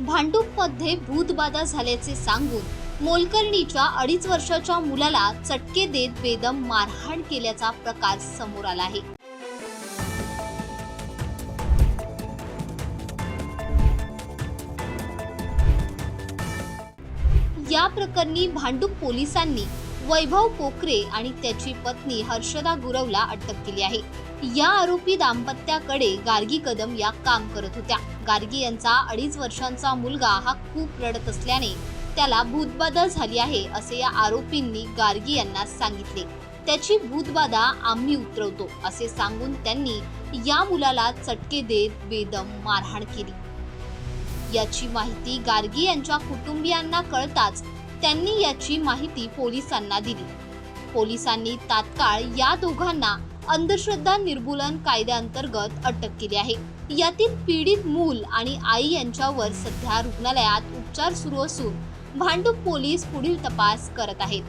भांडूपमध्ये भूतबाधा झाल्याचे सांगून मोलकर्णीच्या अडीच वर्षाच्या मुलाला चटके देत बेदम मारहाण केल्याचा प्रकार समोर आला आहे. या प्रकरणी भांडूप पोलिसांनी वैभव पोखरे आणि त्याची पत्नी हर्षदा गुरवला अटक केली आहे. या आरोपी दाम्पत्याकडे गार्गी कदम या काम करत होत्या. गार्गी यांचा अडीच वर्षांचा मुलगा हा खूप रडत असल्याने त्याला भूतबाधा झाली आहे असे या आरोपींनी गार्गी यांना सांगितले. त्याची भूतबाधा आम्ही उतरवतो असे सांगून त्यांनी या मुलाला चटके देत बेदम मारहाण केली. याची माहिती गार्गी यांच्या कुटुंबियांना कळताच त्यांनी याची माहिती पोलिसांना दिली. पोलिसांनी तात्काळ या दोघांना अंधश्रद्धा निर्मूलन कायद्याअंतर्गत अटक केली आहे. यातील पीडित मूल आणि आई यांच्यावर सध्या रुग्णालयात उपचार सुरू असून भांडूप पोलीस पुढील तपास करत आहेत.